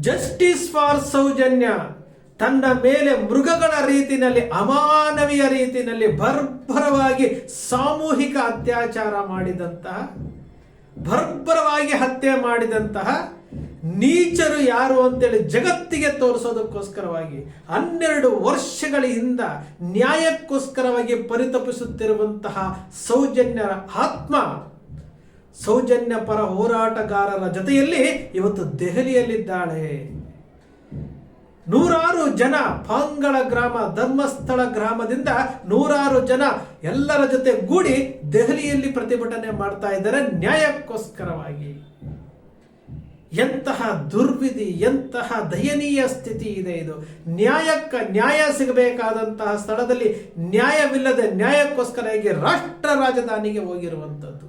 Justice for Soujanya ತನ್ನ ಮೇಲೆ ಮೃಗಗಳ ರೀತಿಯಲ್ಲಿ ಅಮಾನವೀಯ ರೀತಿಯಲ್ಲಿ ಬರ್ಬರವಾಗಿ ಸಾಮೂಹಿಕ ಅತ್ಯಾಚಾರ ಮಾಡಿದಂತಹ ಬರ್ಬರವಾಗಿ ಹತ್ಯೆ ಮಾಡಿದಂತಹ ನೀಚರು ಯಾರು ಅಂತೇಳಿ ಜಗತ್ತಿಗೆ ತೋರಿಸೋದಕ್ಕೋಸ್ಕರವಾಗಿ, ಹನ್ನೆರಡು ವರ್ಷಗಳ ಹಿಂದ ನ್ಯಾಯಕ್ಕೋಸ್ಕರವಾಗಿ ಪರಿತಪಿಸುತ್ತಿರುವಂತಹ ಸೌಜನ್ಯರ ಆತ್ಮ ಸೌಜನ್ಯ ಪರ ಹೋರಾಟಗಾರರ ಜೊತೆಯಲ್ಲಿ ಇವತ್ತು ದೆಹಲಿಯಲ್ಲಿದ್ದಾಳೆ. ನೂರಾರು ಜನ ಪಾಂಗಳ ಗ್ರಾಮ, ಧರ್ಮಸ್ಥಳ ಗ್ರಾಮದಿಂದ ನೂರಾರು ಜನ ಎಲ್ಲರ ಜೊತೆ ಗೂಡಿ ದೆಹಲಿಯಲ್ಲಿ ಪ್ರತಿಭಟನೆ ಮಾಡ್ತಾ ಇದ್ದಾರೆ. ನ್ಯಾಯಕ್ಕೋಸ್ಕರವಾಗಿ. ಎಂತಹ ದುರ್ವಿಧಿ, ಎಂತಹ ದಯನೀಯ ಸ್ಥಿತಿ ಇದೆ ಇದು. ನ್ಯಾಯಕ್ಕ ನ್ಯಾಯ ಸಿಗಬೇಕಾದಂತಹ ಸ್ಥಳದಲ್ಲಿ ನ್ಯಾಯವಿಲ್ಲದೆ ನ್ಯಾಯಕ್ಕೋಸ್ಕರವಾಗಿ ರಾಷ್ಟ್ರ ರಾಜಧಾನಿಗೆ ಹೋಗಿರುವಂಥದ್ದು.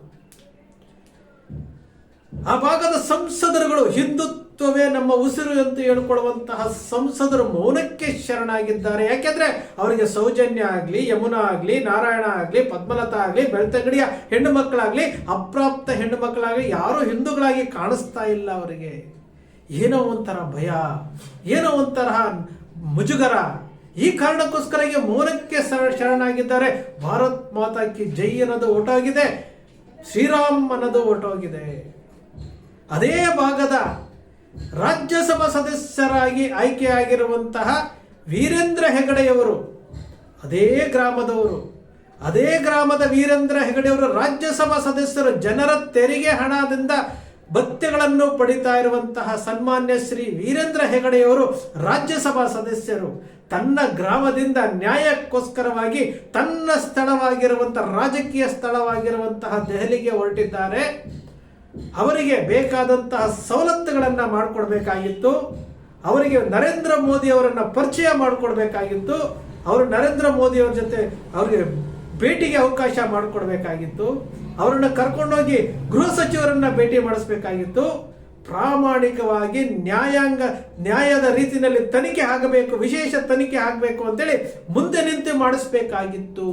ಆ ಭಾಗದ ಸಂಸದರುಗಳು ಹಿಂದುತ್ವವೇ ನಮ್ಮ ಉಸಿರು ಅಂತ ಹೇಳಿಕೊಳ್ಳುವಂತಹ ಸಂಸದರು ಮೌನಕ್ಕೆ ಶರಣಾಗಿದ್ದಾರೆ. ಯಾಕೆಂದ್ರೆ ಅವರಿಗೆ ಸೌಜನ್ಯ ಆಗಲಿ, ಯಮುನಾ ಆಗಲಿ, ನಾರಾಯಣ ಆಗಲಿ, ಪದ್ಮಲತಾ ಆಗಲಿ, ಬೆಳ್ತಂಗಡಿಯ ಹೆಣ್ಣು ಮಕ್ಕಳಾಗಲಿ, ಅಪ್ರಾಪ್ತ ಹೆಣ್ಣು ಮಕ್ಕಳಾಗಲಿ ಯಾರು ಹಿಂದೂಗಳಾಗಿ ಕಾಣಿಸ್ತಾ ಇಲ್ಲ ಅವರಿಗೆ. ಏನೋ ಒಂಥರ ಭಯ, ಏನೋ ಒಂಥರ ಮುಜುಗರ. ಈ ಕಾರಣಕ್ಕೋಸ್ಕರ ಮೌನಕ್ಕೆ ಶರ- ಶರಣಾಗಿದ್ದಾರೆ. ಭಾರತ್ ಮಾತಾಕಿ ಜೈ ಅನ್ನೋದು ಹೊರಟೋಗಿದೆ ಶ್ರೀರಾಮ್ ಅನ್ನೋದು ಹೊರಟೋಗಿದೆ ಅದೇ ಭಾಗದ ರಾಜ್ಯಸಭಾ ಸದಸ್ಯರಾಗಿ ಆಯ್ಕೆಯಾಗಿರುವಂತಹ ವೀರೇಂದ್ರ ಹೆಗಡೆಯವರು, ಅದೇ ಗ್ರಾಮದವರು, ಅದೇ ಗ್ರಾಮದ ವೀರೇಂದ್ರ ಹೆಗಡೆಯವರು ರಾಜ್ಯಸಭಾ ಸದಸ್ಯರು ಜನರ ತೆರಿಗೆ ಹಣದಿಂದ ಭತ್ಯೆಗಳನ್ನು ಪಡಿತಾ ಇರುವಂತಹ ಸನ್ಮಾನ್ಯ ಶ್ರೀ ವೀರೇಂದ್ರ ಹೆಗಡೆಯವರು ರಾಜ್ಯಸಭಾ ಸದಸ್ಯರು. ತನ್ನ ಗ್ರಾಮದಿಂದ ನ್ಯಾಯಕ್ಕೋಸ್ಕರವಾಗಿ ತನ್ನ ಸ್ಥಳವಾಗಿರುವಂತಹ ರಾಜಕೀಯ ಸ್ಥಳವಾಗಿರುವಂತಹ ದೆಹಲಿಗೆ ಹೊರಟಿದ್ದಾರೆ. ಅವರಿಗೆ ಬೇಕಾದಂತಹ ಸವಲತ್ತುಗಳನ್ನು ಮಾಡಿಕೊಡ್ಬೇಕಾಗಿತ್ತು. ಅವರಿಗೆ ನರೇಂದ್ರ ಮೋದಿ ಅವರನ್ನು ಪರಿಚಯ ಮಾಡಿಕೊಡ್ಬೇಕಾಗಿತ್ತು. ಅವರು ನರೇಂದ್ರ ಮೋದಿ ಅವರ ಜೊತೆ ಅವರಿಗೆ ಭೇಟಿಗೆ ಅವಕಾಶ ಮಾಡಿಕೊಡ್ಬೇಕಾಗಿತ್ತು. ಅವರನ್ನ ಕರ್ಕೊಂಡೋಗಿ ಗೃಹ ಸಚಿವರನ್ನ ಭೇಟಿ ಮಾಡಿಸ್ಬೇಕಾಗಿತ್ತು. ಪ್ರಾಮಾಣಿಕವಾಗಿ ನ್ಯಾಯಾಂಗ, ನ್ಯಾಯದ ರೀತಿಯಲ್ಲಿ ತನಿಖೆ ಆಗಬೇಕು, ವಿಶೇಷ ತನಿಖೆ ಆಗಬೇಕು ಅಂತೇಳಿ ಮುಂದೆ ನಿಂತು ಮಾಡಿಸ್ಬೇಕಾಗಿತ್ತು.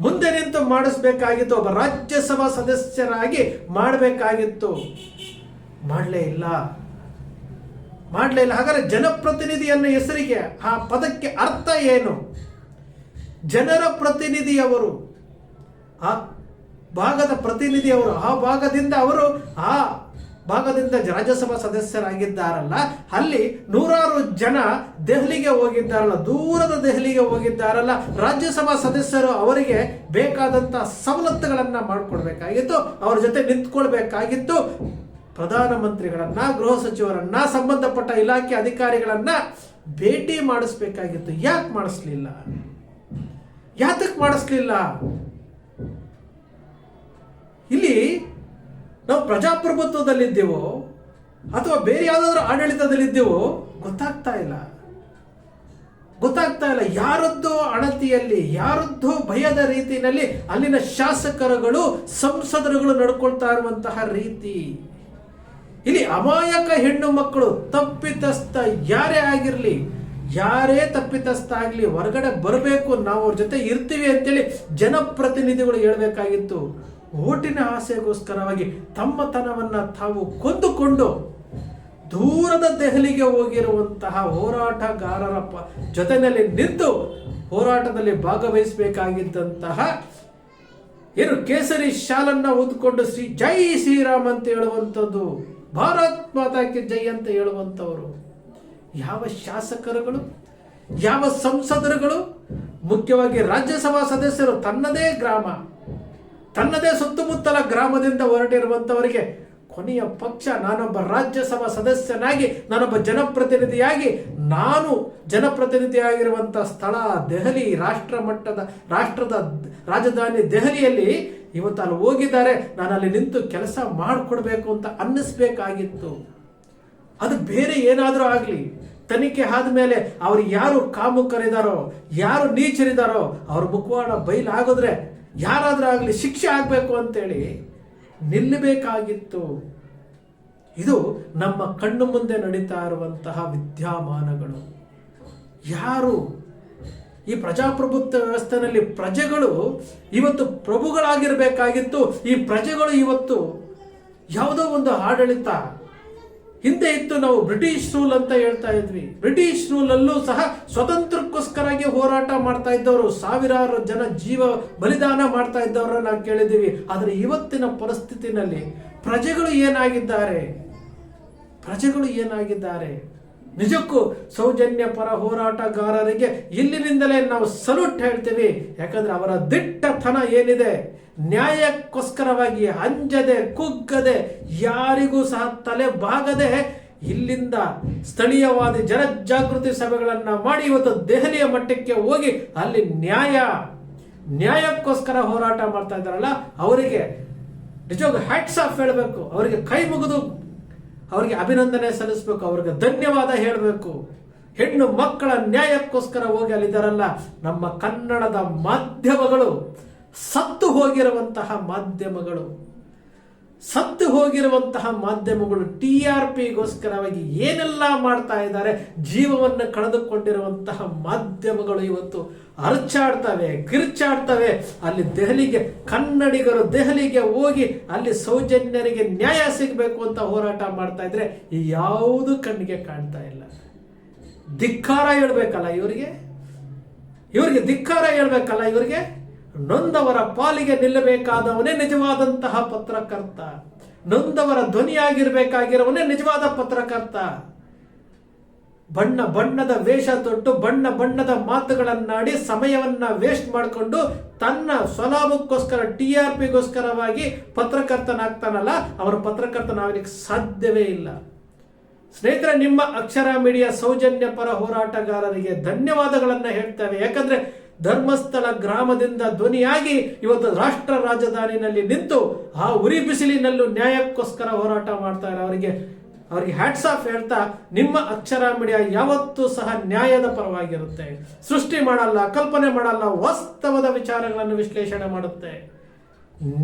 ಮುಂದೆ ನಿಂತು ಮಾಡಿಸ್ಬೇಕಾಗಿತ್ತು, ಒಬ್ಬ ರಾಜ್ಯಸಭಾ ಸದಸ್ಯರಾಗಿ ಮಾಡಬೇಕಾಗಿತ್ತು. ಮಾಡಲೇ ಇಲ್ಲ. ಮಾಡಲೇ ಇಲ್ಲ. ಹಾಗಾದ್ರೆ ಜನಪ್ರತಿನಿಧಿ ಅನ್ನೋ ಹೆಸರಿಗೆ, ಆ ಪದಕ್ಕೆ ಅರ್ಥ ಏನು? ಜನರ ಪ್ರತಿನಿಧಿಯವರು, ಆ ಭಾಗದ ಪ್ರತಿನಿಧಿಯವರು, ಆ ಭಾಗದಿಂದ ಅವರು, ಆ ಭಾಗದಿಂದ ರಾಜ್ಯಸಭಾ ಸದಸ್ಯರಾಗಿದ್ದಾರಲ್ಲ, ಅಲ್ಲಿ ನೂರಾರು ಜನ ದೆಹಲಿಗೆ ಹೋಗಿದ್ದಾರಲ್ಲ, ದೂರದ ದೆಹಲಿಗೆ ಹೋಗಿದ್ದಾರಲ್ಲ, ರಾಜ್ಯಸಭಾ ಸದಸ್ಯರು ಅವರಿಗೆ ಬೇಕಾದಂತ ಸವಲತ್ತುಗಳನ್ನ ಮಾಡಿಕೊಡ್ಬೇಕಾಗಿತ್ತು, ಅವ್ರ ಜೊತೆ ನಿಂತ್ಕೊಳ್ಬೇಕಾಗಿತ್ತು. ಪ್ರಧಾನಮಂತ್ರಿಗಳನ್ನ, ಗೃಹ ಸಚಿವರನ್ನ, ಸಂಬಂಧಪಟ್ಟ ಇಲಾಖೆ ಅಧಿಕಾರಿಗಳನ್ನ ಭೇಟಿ ಮಾಡಿಸ್ಬೇಕಾಗಿತ್ತು. ಯಾಕೆ ಮಾಡಿಸ್ಲಿಲ್ಲ? ಯಾತಕ್ಕೆ ಮಾಡಿಸ್ಲಿಲ್ಲ? ಇಲ್ಲಿ ನಾವು ಪ್ರಜಾಪ್ರಭುತ್ವದಲ್ಲಿದ್ದೇವೋ ಅಥವಾ ಬೇರೆ ಯಾವುದಾದ್ರೂ ಆಡಳಿತದಲ್ಲಿದ್ದೇವೋ ಗೊತ್ತಾಗ್ತಾ ಇಲ್ಲ. ಗೊತ್ತಾಗ್ತಾ ಇಲ್ಲ. ಯಾರದ್ದೋ ಅಣತಿಯಲ್ಲಿ, ಯಾರದ್ದೋ ಭಯದ ರೀತಿಯಲ್ಲಿ ಅಲ್ಲಿನ ಶಾಸಕರುಗಳು, ಸಂಸದರುಗಳು ನಡ್ಕೊಳ್ತಾ ಇರುವಂತಹ ರೀತಿ. ಇಲ್ಲಿ ಅಮಾಯಕ ಹೆಣ್ಣು ಮಕ್ಕಳು ತಪ್ಪಿತಸ್ಥ ಯಾರೇ ಆಗಿರಲಿ, ಯಾರೇ ತಪ್ಪಿತಸ್ಥ ಆಗಲಿ ಹೊರಗಡೆ ಬರಬೇಕು. ನಾವು ಅವ್ರ ಜೊತೆ ಇರ್ತೀವಿ ಅಂತೇಳಿ ಜನಪ್ರತಿನಿಧಿಗಳು ಹೇಳಬೇಕಾಗಿತ್ತು. ಓಟಿನ ಆಸೆಗೋಸ್ಕರವಾಗಿ ತಮ್ಮತನವನ್ನ ತಾವು ಕೊಂದುಕೊಂಡು ದೂರದ ದೆಹಲಿಗೆ ಹೋಗಿರುವಂತಹ ಹೋರಾಟಗಾರರ ಜೊತೆಯಲ್ಲಿ ನಿಂತು ಹೋರಾಟದಲ್ಲಿ ಭಾಗವಹಿಸಬೇಕಾಗಿದ್ದಂತಹ ಏನು ಕೇಸರಿ ಶಾಲನ್ನ ಉದ್ಕೊಂಡು ಶ್ರೀ ಜೈ ಶ್ರೀರಾಮ್ ಅಂತ ಹೇಳುವಂಥದ್ದು, ಭಾರತ್ ಮಾತಾಕ್ಕೆ ಜೈ ಅಂತ ಹೇಳುವಂಥವರು. ಯಾವ ಶಾಸಕರುಗಳು, ಯಾವ ಸಂಸದರುಗಳು, ಮುಖ್ಯವಾಗಿ ರಾಜ್ಯಸಭಾ ಸದಸ್ಯರು ತನ್ನದೇ ಗ್ರಾಮ. ತನ್ನದೇ ಸುತ್ತಮುತ್ತಲ ಗ್ರಾಮದಿಂದ ಹೊರಟಿರುವಂಥವರಿಗೆ ಕೊನೆಯ ಪಕ್ಷ ನಾನೊಬ್ಬ ರಾಜ್ಯಸಭಾ ಸದಸ್ಯನಾಗಿ, ನಾನೊಬ್ಬ ಜನಪ್ರತಿನಿಧಿಯಾಗಿ, ನಾನು ಜನಪ್ರತಿನಿಧಿಯಾಗಿರುವಂಥ ಸ್ಥಳ ದೆಹಲಿ, ರಾಷ್ಟ್ರ ಮಟ್ಟದ, ರಾಷ್ಟ್ರದ ರಾಜಧಾನಿ ದೆಹಲಿಯಲ್ಲಿ ಇವತ್ತು ಅಲ್ಲಿ ಹೋಗಿದ್ದಾರೆ. ನಾನು ಅಲ್ಲಿ ನಿಂತು ಕೆಲಸ ಮಾಡಿಕೊಡ್ಬೇಕು ಅಂತ ಅನ್ನಿಸ್ಬೇಕಾಗಿತ್ತು. ಅದು ಬೇರೆ ಏನಾದರೂ ಆಗಲಿ. ತನಿಖೆ ಆದಮೇಲೆ ಅವರು ಯಾರು ಕಾಮುಕರಿದಾರೋ, ಯಾರು ನೀಚರಿದಾರೋ, ಅವ್ರ ಮುಖವಾಡ ಬಯಲಾಗಿದ್ರೆ ಯಾರಾದ್ರೂ ಆಗಲಿ ಶಿಕ್ಷೆ ಆಗಬೇಕು ಅಂತೇಳಿ ನಿಲ್ಲಬೇಕಾಗಿತ್ತು. ಇದು ನಮ್ಮ ಕಣ್ಣು ಮುಂದೆ ನಡೀತಾ ಇರುವಂತಹ ವಿದ್ಯಮಾನಗಳು. ಯಾರು? ಈ ಪ್ರಜಾಪ್ರಭುತ್ವ ವ್ಯವಸ್ಥೆನಲ್ಲಿ ಪ್ರಜೆಗಳು ಇವತ್ತು ಪ್ರಭುಗಳಾಗಿರಬೇಕಾಗಿತ್ತು. ಈ ಪ್ರಜೆಗಳು ಇವತ್ತು ಯಾವುದೋ ಒಂದು ಆಡಳಿತ ಹಿಂದೆ ಇತ್ತು ನಾವು ಬ್ರಿಟಿಷ್ ರೂಲ್ ಅಂತ ಹೇಳ್ತಾ ಇದ್ವಿ. ಬ್ರಿಟಿಷ್ ರೂಲಲ್ಲೂ ಸಹ ಸ್ವತಂತ್ರಕ್ಕೋಸ್ಕರಾಗಿ ಹೋರಾಟ ಮಾಡ್ತಾ ಇದ್ದವರು, ಸಾವಿರಾರು ಜನ ಜೀವ ಬಲಿದಾನ ಮಾಡ್ತಾ ಇದ್ದವರನ್ನ ನಾವು ಕೇಳಿದ್ದೀವಿ. ಆದರೆ ಇವತ್ತಿನ ಪರಿಸ್ಥಿತಿನಲ್ಲಿ ಪ್ರಜೆಗಳು ಏನಾಗಿದ್ದಾರೆ? ಪ್ರಜೆಗಳು ಏನಾಗಿದ್ದಾರೆ? ನಿಜಕ್ಕೂ ಸೌಜನ್ಯ ಪರ ಹೋರಾಟಗಾರರಿಗೆ ಇಲ್ಲಿನಿಂದಲೇ ನಾವು ಸಲ್ಯೂಟ್ ಹೇಳ್ತೀವಿ. ಯಾಕಂದ್ರೆ ಅವರ ದಿಟ್ಟತನ ಏನಿದೆ? ನ್ಯಾಯಕ್ಕೋಸ್ಕರವಾಗಿ ಅಂಜದೆ ಕುಗ್ಗದೆ ಯಾರಿಗೂ ಸಹ ತಲೆ ಬಾಗದೆ ಇಲ್ಲಿಂದ ಸ್ಥಳೀಯವಾದ ಜನಜಾಗೃತಿ ಸಭೆಗಳನ್ನು ಮಾಡಿ ಇವತ್ತು ದೆಹಲಿಯ ಮಟ್ಟಕ್ಕೆ ಹೋಗಿ ಅಲ್ಲಿ ನ್ಯಾಯ, ನ್ಯಾಯಕ್ಕೋಸ್ಕರ ಹೋರಾಟ ಮಾಡ್ತಾ ಇದ್ದಾರಲ್ಲ, ಅವರಿಗೆ ನಿಜವಾಗ ಹ್ಯಾಟ್ಸ್ ಆಫ್ ಹೇಳಬೇಕು. ಅವರಿಗೆ ಕೈ ಮುಗಿದು ಅವರಿಗೆ ಅಭಿನಂದನೆ ಸಲ್ಲಿಸಬೇಕು, ಅವರಿಗೆ ಧನ್ಯವಾದ ಹೇಳಬೇಕು. ಹೆಣ್ಣು ಮಕ್ಕಳ ನ್ಯಾಯಕ್ಕೋಸ್ಕರ ಹೋಗಿ ಅಲ್ಲಿದ್ದಾರಲ್ಲ, ನಮ್ಮ ಕನ್ನಡದ ಮಾಧ್ಯಮಗಳು ಸತ್ತು ಹೋಗಿರುವಂತಹ ಮಾಧ್ಯಮಗಳು, ಸತ್ತು ಹೋಗಿರುವಂತಹ ಮಾಧ್ಯಮಗಳು ಟಿ ಆರ್ ಪಿಗೋಸ್ಕರವಾಗಿ ಏನೆಲ್ಲ ಮಾಡ್ತಾ ಇದ್ದಾರೆ, ಜೀವವನ್ನು ಕಳೆದುಕೊಂಡಿರುವಂತಹ ಮಾಧ್ಯಮಗಳು ಇವತ್ತು ಅರ್ಚಾಡ್ತವೆ ಕಿರ್ಚಾಡ್ತವೆ ಅಲ್ಲಿ ದೆಹಲಿಗೆ ಕನ್ನಡಿಗರು ದೆಹಲಿಗೆ ಹೋಗಿ ಅಲ್ಲಿ ಸೌಜನ್ಯರಿಗೆ ನ್ಯಾಯ ಸಿಗಬೇಕು ಅಂತ ಹೋರಾಟ ಮಾಡ್ತಾ ಇದ್ರೆ ಯಾವುದು ಕಣ್ಣಿಗೆ ಕಾಣ್ತಾ ಇಲ್ಲ. ಧಿಕ್ಕಾರ ಹೇಳ್ಬೇಕಲ್ಲ ಇವರಿಗೆ? ಇವರಿಗೆ ಧಿಕ್ಕಾರ ಹೇಳ್ಬೇಕಲ್ಲ ಇವರಿಗೆ? ನೊಂದವರ ಪಾಲಿಗೆ ನಿಲ್ಲಬೇಕಾದವನೇ ನಿಜವಾದಂತಹ ಪತ್ರಕರ್ತ. ನೊಂದವರ ಧ್ವನಿಯಾಗಿರ್ಬೇಕಾಗಿರೋವನೇ ನಿಜವಾದ ಪತ್ರಕರ್ತ. ಬಣ್ಣ ಬಣ್ಣದ ವೇಷ ತೊಟ್ಟು ಬಣ್ಣ ಬಣ್ಣದ ಮಾತುಗಳನ್ನಾಡಿ ಸಮಯವನ್ನ ವೇಸ್ಟ್ ಮಾಡಿಕೊಂಡು ತನ್ನ ಸ್ವಲಾಭಕ್ಕೋಸ್ಕರ ಟಿ ಆರ್ ಪಿಗೋಸ್ಕರವಾಗಿ ಪತ್ರಕರ್ತನಾಗ್ತಾನಲ್ಲ, ಅವರ ಪತ್ರಕರ್ತನಾಗಲಿಕ್ಕೆ ಸಾಧ್ಯವೇ ಇಲ್ಲ. ಸ್ನೇಹಿತರೆ, ನಿಮ್ಮ ಅಕ್ಷರ ಮೀಡಿಯಾ ಸೌಜನ್ಯ ಪರ ಹೋರಾಟಗಾರರಿಗೆ ಧನ್ಯವಾದಗಳನ್ನು ಹೇಳ್ತೇವೆ. ಯಾಕಂದ್ರೆ ಧರ್ಮಸ್ಥಳ ಗ್ರಾಮದಿಂದ ಧ್ವನಿಯಾಗಿ ಇವತ್ತು ರಾಷ್ಟ್ರ ರಾಜಧಾನಿಯಲ್ಲಿ ನಿಂತು ಆ ಉರಿ ಬಿಸಿಲಿನಲ್ಲೂ ನ್ಯಾಯಕ್ಕೋಸ್ಕರ ಹೋರಾಟ ಮಾಡ್ತಾರೆ ಅವರಿಗೆ ಅವರಿಗೆ ಹ್ಯಾಟ್ಸ್ ಆಫ್ ಹೇಳ್ತಾ ನಿಮ್ಮ ಅಕ್ಷರ ಮೀಡಿಯಾ ಯಾವತ್ತೂ ಸಹ ನ್ಯಾಯದ ಪರವಾಗಿರುತ್ತೆ. ಸೃಷ್ಟಿ ಮಾಡಲ್ಲ, ಕಲ್ಪನೆ ಮಾಡಲ್ಲ, ವಾಸ್ತವದ ವಿಚಾರಗಳನ್ನು ವಿಶ್ಲೇಷಣೆ ಮಾಡುತ್ತೆ.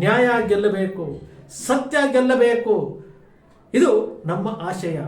ನ್ಯಾಯ ಗೆಲ್ಲಬೇಕು, ಸತ್ಯ ಗೆಲ್ಲಬೇಕು. ಇದು ನಮ್ಮ ಆಶಯ.